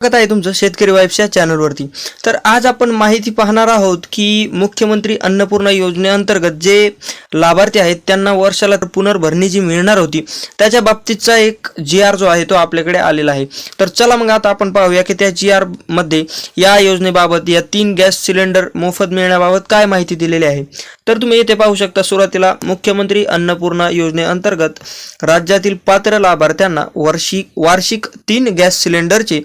स्वागत आहे तुमचं शेतकरी वाईफच्या चॅनलवरती तर आज आपण माहिती पाहणार आहोत की मुख्यमंत्री अन्नपूर्णा योजनेअंतर्गत जे लाभार्थी आहेत त्यांना वर्षाला पुनर्भरणी जी मिळणार होती त्याच्या बाबतीतचा एक जी आर जो आहे तो आपल्याकडे आलेला आहे. तर चला मग आता आपण पाहूया की त्या जी आरमध्ये या योजनेबाबत या तीन गॅस सिलेंडर मोफत मिळण्याबाबत काय माहिती दिलेली आहे. तर तुम्ही येथे पाहू शकता सुरुवातीला मुख्यमंत्री अन्नपूर्णा योजनेअंतर्गत राज्यातील पात्र लाभार्थ्यांना वर्षी वार्षिक तीन गॅस सिलेंडरचे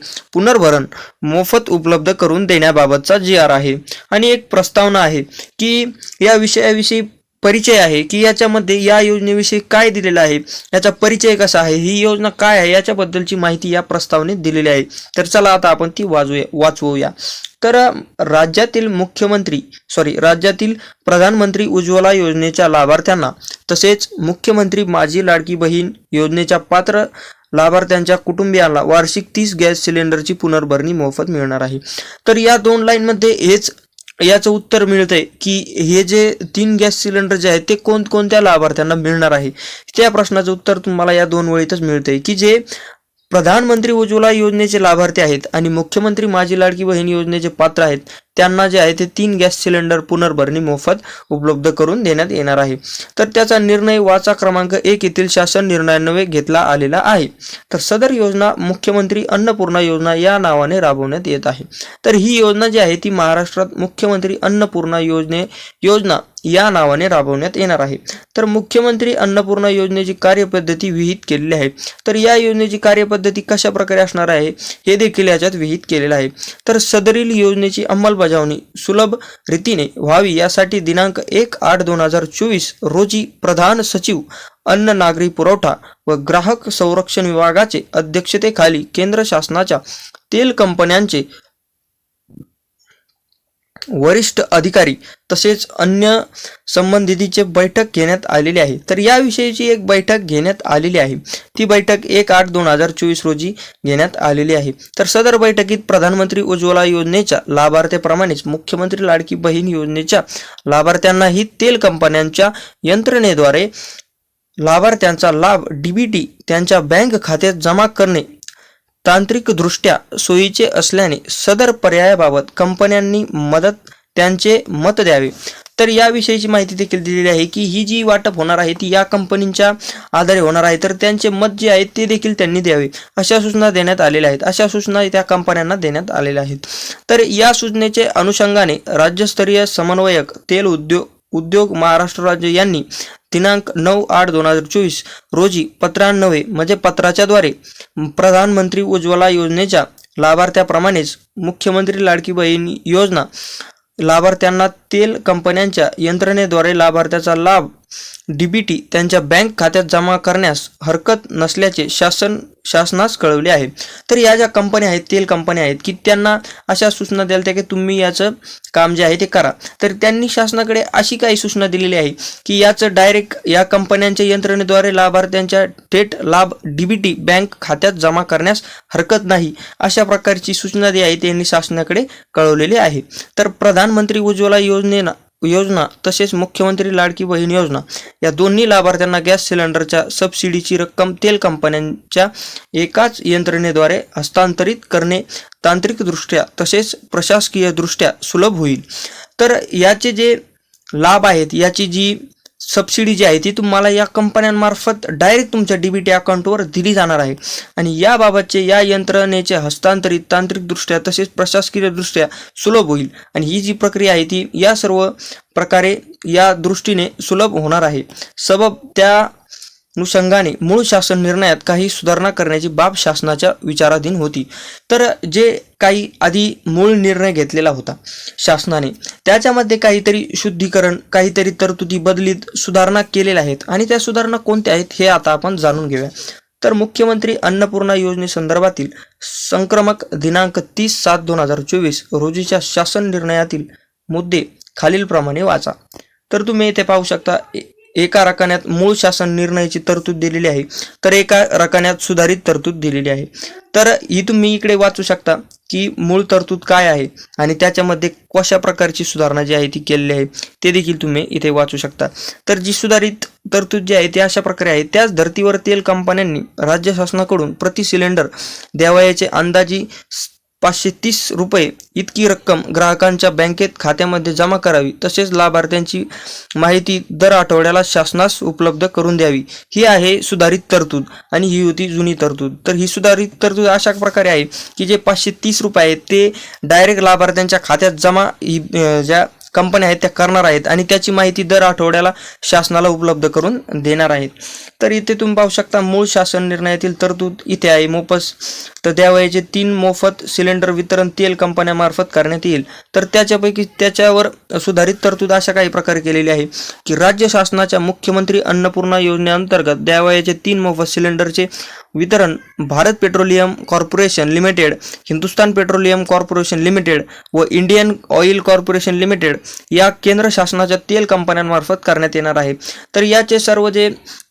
पुनर्भरण मोफत उपलब्ध करून देण्याबाबतचा जी आर आहे. आणि एक प्रस्तावना आहे की या विषयाविषयी परिचय आहे की याच्यामध्ये या योजनेविषयी काय दिलेलं आहे याचा परिचय कसा आहे ही योजना काय आहे याच्याबद्दलची माहिती या प्रस्तावनेत दिलेली आहे. तर चला आता आपण ती वाजूया वाचवूया. तर राज्यातील मुख्यमंत्री सॉरी राज्यातील प्रधानमंत्री उज्ज्वला योजनेच्या लाभार्थ्यांना तसेच मुख्यमंत्री माझी लाडकी बहीण योजनेच्या पात्र लाभार्थ्यांच्या कुटुंबियांना वार्षिक तीस गॅस सिलेंडरची पुनर्भरणी मोफत मिळणार आहे. तर या दोन लाईनमध्ये हेच याचं उत्तर मिळतंय की हे जे तीन गॅस सिलेंडर जे आहेत ते कोणकोणत्या लाभार्थ्यांना मिळणार आहे? त्या प्रश्नाचं उत्तर तुम्हाला या दोन वळीतच मिळतंय की जे प्रधानमंत्री उज्ज्वला योजनेचे लाभार्थी आहेत आणि मुख्यमंत्री माझी लाडकी बहीण योजनेचे पात्र आहेत त्यांना जे आहे ते तीन गॅस सिलेंडर पुनर्भरणी मोफत उपलब्ध करून देण्यात येणार आहे. तर त्याचा निर्णय वाचा क्रमांक एक येथील शासन निर्णयान्वये घेतला आलेला आहे. तर सदर योजना मुख्यमंत्री अन्नपूर्णा योजना या नावाने राबवण्यात येत आहे. तर ही योजना जी आहे ती महाराष्ट्रात मुख्यमंत्री अन्नपूर्णा योजने योजना या नावाने राबवण्यात येणार आहे. तर मुख्यमंत्री अन्नपूर्णा योजनेची कार्यपद्धती विहित केलेली आहे. तर या योजनेची कार्यपद्धती कशा प्रकारे असणार आहे हे देखील याच्यात विहित केलेलं आहे. तर सदरील योजनेची अंमलबजावणी सुलभ रीतीने व्हावी यासाठी दिनांक एक आठ दोन हजार चोवीस रोजी प्रधान सचिव अन्न नागरी पुरवठा व ग्राहक संरक्षण विभागाचे अध्यक्षतेखाली केंद्र शासनाच्या तेल कंपन्यांचे वरिष्ठ अधिकारी तसेच अन्य संबंधितीचे बैठक घेण्यात आलेली आहे. तर याविषयीची एक बैठक घेण्यात आलेली आहे. ती बैठक एक आठ दोन हजार चोवीस रोजी घेण्यात आलेली आहे. तर सदर बैठकीत प्रधानमंत्री उज्ज्वला योजनेच्या लाभार्थ्याप्रमाणेच मुख्यमंत्री लाडकी बहीण योजनेच्या लाभार्थ्यांनाही तेल कंपन्यांच्या यंत्रणेद्वारे लाभार्थ्यांचा लाभ डीबीटी त्यांच्या बँक खात्यात जमा करणे तांत्रिकदृष्ट्या सोयीचे असल्याने सदर पर्यायाबाबत कंपन्यांनी मदत त्यांचे मत द्यावे. तर याविषयीची माहिती देखील दिलेली आहे की ही जी वाटप होणार आहे ती या कंपनींच्या आधारे होणार आहे. तर त्यांचे मत जे आहे ते देखील त्यांनी द्यावे. अशा सूचना देण्यात आलेल्या आहेत. अशा सूचना त्या कंपन्यांना देण्यात आलेल्या आहेत. तर या सूचनेचे अनुषंगाने राज्यस्तरीय समन्वयक तेल उद्योग उद्योग महाराष्ट्र राज्य यांनी दिनांक नऊ आठ दोन हजार चोवीस रोजी पत्रान्वये म्हणजे पत्राच्याद्वारे प्रधानमंत्री उज्ज्वला योजनेच्या लाभार्थ्याप्रमाणेच मुख्यमंत्री लाडकी बहीण योजना लाभार्थ्यांना तेल कंपन्यांच्या यंत्रणेद्वारे लाभार्थ्याचा लाभ डीबीटी त्यांच्या बँक खात्यात जमा करण्यास हरकत नसल्याचे शासन शासनास कळवले आहे. तर या ज्या कंपन्या आहेत तेल कंपन्या आहेत की त्यांना अशा सूचना द्याल की तुम्ही याचं काम जे आहे ते करा. तर त्यांनी शासनाकडे अशी काही सूचना दिलेली आहे की याचं डायरेक्ट या कंपन्यांच्या यंत्रणेद्वारे लाभार्थ्यांच्या थेट लाभ डीबीटी बँक खात्यात जमा करण्यास हरकत नाही अशा प्रकारची सूचना जी आहे त्यांनी शासनाकडे कळवलेली आहे. तर प्रधानमंत्री उज्ज्वला योजनेना योजना तसेच मुख्यमंत्री लाडकी बहीण योजना या दोन्ही लाभार्थ्यांना गॅस सिलेंडरच्या सबसिडीची रक्कम तेल कंपन्यांच्या एकाच यंत्रणेद्वारे हस्तांतरित करणे तांत्रिकदृष्ट्या तसेच प्रशासकीयदृष्ट्या सुलभ होईल. तर याचे जे लाभ आहेत याची जी सबसिडी जी आहे ती तुम्हाला या कंपन्यांमार्फत डायरेक्ट तुमच्या डीबीटी अकाउंटवर दिली जाणार आहे. आणि याबाबतचे या यंत्रणेचे हस्तांतरित तांत्रिकदृष्ट्या तसेच प्रशासकीयदृष्ट्या सुलभ होईल. आणि ही जी प्रक्रिया आहे ती या सर्व प्रकारे या दृष्टीने सुलभ होणार आहे. सबब त्या अनुषंगाने मूळ शासन निर्णयात काही सुधारणा करण्याची बाब शासनाच्या विचाराधीन होती. तर जे काही आधी मूळ निर्णय घेतलेला होता शासनाने त्याच्यामध्ये काहीतरी शुद्धीकरण काहीतरी तरतुदी बदलीत सुधारणा केलेल्या आहेत आणि त्या सुधारणा कोणत्या आहेत हे आता आपण जाणून घेऊया. तर मुख्यमंत्री अन्नपूर्णा योजनेसंदर्भातील संक्रमक दिनांक तीस सात दोन हजार चोवीस रोजीच्या शासन निर्णयातील मुद्दे खालीलप्रमाणे वाचा. तर तुम्ही इथे पाहू शकता ए- एका रकान्यात मूळ शासन निर्णयाची तरतूद दिलेली आहे. तर एका रकान्यात सुधारित तरतूद दिलेली आहे. तर ही तुम्ही इकडे वाचू शकता की मूळ तरतूद काय आहे आणि त्याच्यामध्ये कशा प्रकारची सुधारणा जी आहे ती केलेली आहे ते देखील तुम्ही इथे वाचू शकता. तर जी सुधारित तरतूद जी आहे ती अशा प्रकारे आहे. त्याच धर्तीवर तेल कंपन्यांनी राज्य शासनाकडून प्रति सिलेंडर द्यावयाचे अंदाजी पाचशे तीस रुपये इतकी रक्कम ग्राहकांच्या बँकेत खात्यामध्ये जमा करावी. तसेच लाभार्थ्यांची माहिती दर आठवड्याला शासनास उपलब्ध करून द्यावी. ही आहे सुधारित तरतूद आणि ही होती जुनी तरतूद. तर ही सुधारित तरतूद अशा प्रकारे आहे की जे पाचशे तीस रुपये आहेत ते डायरेक्ट लाभार्थ्यांच्या खात्यात जमा ही ज्या कंपन्या आहेत त्या करणार आहेत आणि त्याची माहिती दर आठवड्याला शासनाला उपलब्ध करून देणार आहेत. तर इथे तुम्ही पाहू शकता मूळ शासन निर्णयातील तरतूद इथे आहे मोफस तर त्यावेळेचे तीन मोफत सिलेंडर वितरण तेल कंपन्यामार्फत करण्यात येईल. तर त्याच्यापैकी त्याच्यावर सुधारित तरतूद अशा काही प्रकारे केलेली आहे की राज्य शासनाच्या मुख्यमंत्री अन्नपूर्णा योजनेअंतर्गत द्यावयाचे तीन मोफत सिलेंडरचे वितरण Bharat petroleum corporation limited Hindustan petroleum corporation limited व इंडियन ऑइल कॉर्पोरेशन लिमिटेड या केंद्र शासनाच्या तेल कंपन्यांमार्फत करण्यात येणार आहे. तर याचे सर्व जे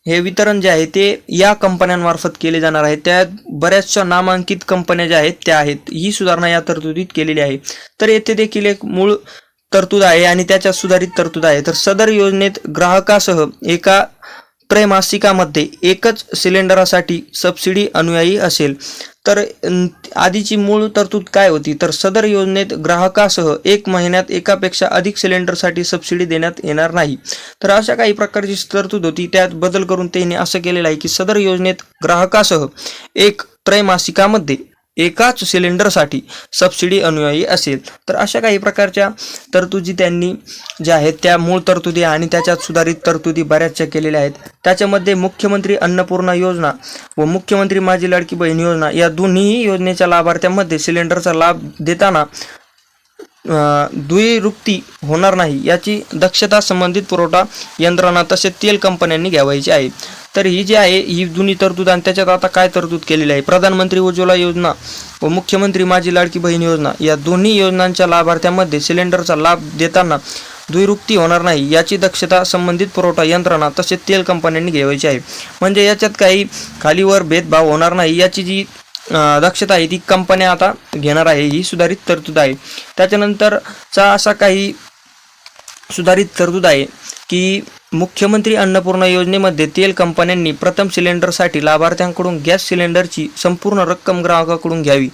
हे वितरण जे आहे ते या कंपन्यांमार्फत केले जाणार आहे. त्यात बऱ्याचशा नामांकित कंपन्या ज्या आहेत त्या आहेत. ही सुधारणा या तरतुदीत केलेली आहे. तर येथे देखील एक मूळ तरतूद आहे आणि त्याच्यात सुधारित तरतूद आहे. तर सदर योजनेत ग्राहकासह एका त्रैमासिकामध्ये एकच सिलेंडरासाठी सबसिडी अनुयायी असेल. तर आधीची मूळ तरतूद काय होती? तर सदर योजनेत ग्राहकासह एक महिन्यात एकापेक्षा अधिक सिलेंडरसाठी सबसिडी देण्यात येणार नाही. तर अशा काही प्रकारची तरतूद होती. त्यात बदल करून त्यांनी असं केलेलं आहे की सदर योजनेत ग्राहकासह एक त्रैमासिकामध्ये एकाच सिलेंडरसाठी सबसिडी अनुयायी असेल तर अशा काही प्रकारच्या तरतुदी त्यांनी ज्या आहेत त्या मूळ तरतुदी आणि त्याच्यात सुधारित तरतुदी बऱ्याचशा केलेल्या आहेत. त्याच्यामध्ये मुख्यमंत्री अन्नपूर्णा योजना व मुख्यमंत्री माझी लाडकी बहीण योजना या दोन्हीही योजनेच्या लाभार्थ्यांमध्ये सिलेंडरचा लाभ देताना अ, द्विरुक्ती होणार नाही याची दक्षता संबंधित पुरवठा यंत्रणा तसेच तेल कंपन्यांनी घ्यावायची आहे. तर ही जी आहे ही जुनी तरतूद आणि त्याच्यात आता काय तरतूद केलेली आहे? प्रधानमंत्री उज्ज्वला योजना व मुख्यमंत्री माझी लाडकी बहीण योजना या दोन्ही योजनांच्या लाभार्थ्यांमध्ये सिलेंडरचा लाभ देताना द्विरुक्ती होणार नाही याची दक्षता संबंधित पुरवठा यंत्रणा तसेच तेल कंपन्यांनी घ्यावायची आहे. म्हणजे याच्यात काही खालीवर भेदभाव होणार नाही याची जी दक्षता आहे ती कंपन्या आता घेणार आहे ही सुधारित तरतूद आहे. त्याच्यानंतरचा असा काही सुधारित तरतूद आहे की मुख्यमंत्री अन्नपूर्णा योजनेमध्ये तेल कंपन्यांनी प्रथम सिलेंडरसाठी लाभार्थ्यांकडून गॅस सिलेंडरची संपूर्ण रक्कम ग्राहकाकडून घ्यावी.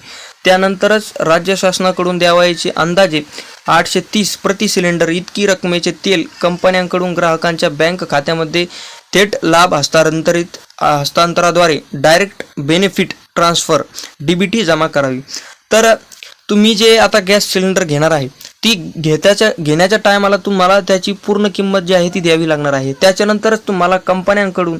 त्यानंतरच राज्य शासनाकडून द्यावायचे अंदाजे आठशे तीस प्रति सिलेंडर इतकी रकमेचे तेल कंपन्यांकडून ग्राहकांच्या बँक खात्यामध्ये थेट लाभ हस्तांतरित हस्तांतराद्वारे direct benefit transfer D B T जमा करावी. तर तुम्ही जे आता गॅस सिलेंडर घेणार आहे ती घेत्याच्या घेण्याच्या टायमाला तुम्हाला त्याची पूर्ण किंमत जी आहे ती द्यावी लागणार आहे. त्याच्यानंतरच तुम्हाला कंपन्यांकडून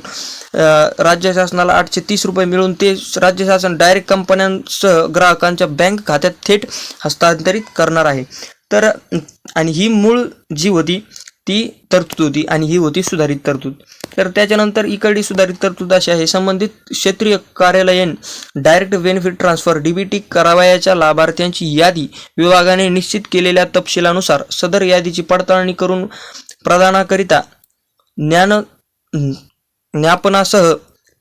राज्य शासनाला आठशे तीस रुपये मिळून ते राज्य शासन डायरेक्ट कंपन्यांसह ग्राहकांच्या बँक खात्यात थेट हस्तांतरित करणार आहे. तर आणि ही मूळ जी होती ती तरतूद होती आणि ही होती सुधारित तरतूद. तर त्याच्यानंतर इकडली सुधारित तरतूद अशी आहे. संबंधित क्षेत्रीय कार्यालयीन डायरेक्ट बेनिफिट ट्रान्सफर डीबीटी करावयाच्या लाभार्थ्यांची यादी विभागाने निश्चित केलेल्या तपशिलानुसार सदर यादीची पडताळणी करून प्रदानाकरिता ज्ञान ज्ञापनासह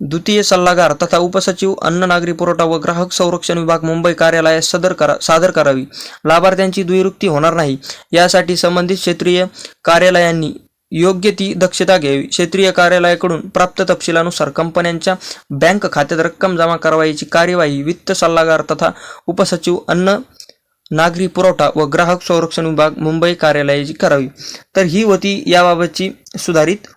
द्वितीय सल्लागार तथा उपसचिव अन्न नागरी पुरवठा व ग्राहक संरक्षण विभाग मुंबई कार्यालयात सदर करा सादर करावी. लाभार्थ्यांची द्विरुक्ती होणार नाही. यासाठी संबंधित क्षेत्रीय कार्यालयांनी योग्य ती दक्षता घ्यावी. क्षेत्रीय कार्यालयाकडून प्राप्त तपशिलानुसार कंपन्यांच्या बँक खात्यात रक्कम जमा करवायची कार्यवाही वित्त सल्लागार तथा उपसचिव अन्न नागरी पुरवठा व ग्राहक संरक्षण विभाग मुंबई कार्यालयाची करावी तर ही होती याबाबतची सुधारित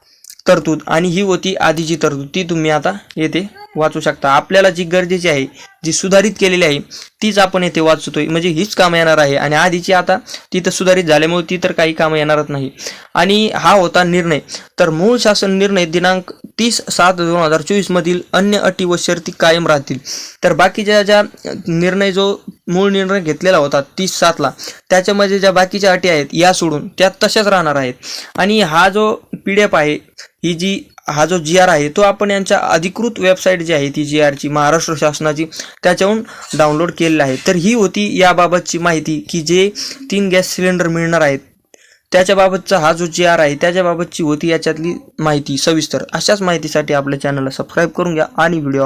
तरतूद आणि ही होती आधीची तरतूद. ती तुम्ही आता येते वाचू शकता. आपल्याला जी गरजेची आहे जी सुधारित केलेली आहे तीच आपण येथे वाचतोय. म्हणजे हीच कामं येणार आहे. आणि आधीची आता ती तर सुधारित झाल्यामुळे ती तर काही कामं येणारच नाही. आणि हा होता निर्णय. तर मूळ शासन निर्णय दिनांक तीस सात दोन हजार चोवीस मधील अन्य अटी व शर्ती कायम राहतील. तर बाकीच्या ज्या निर्णय जो मूळ निर्णय घेतलेला होता तीस सातला त्याच्यामध्ये ज्या बाकीच्या अटी आहेत या सोडून त्या तशाच राहणार आहेत. आणि हा जो पी डी एफ आहे ही जी हा जो जी आर आहे तो आपण यांच्या अधिकृत वेबसाईट जी आहे ती जी आरची महाराष्ट्र शासनाची त्याच्याहून डाउनलोड केलेली आहे. तर ही होती याबाबतची माहिती की जे तीन गॅस सिलेंडर मिळणार आहेत त्याच्याबाबतचा हा जो जी आर आहे त्याच्याबाबतची होती याच्यातली माहिती सविस्तर. अशाच माहितीसाठी आपल्या चॅनलला सबस्क्राईब करून घ्या आणि व्हिडिओ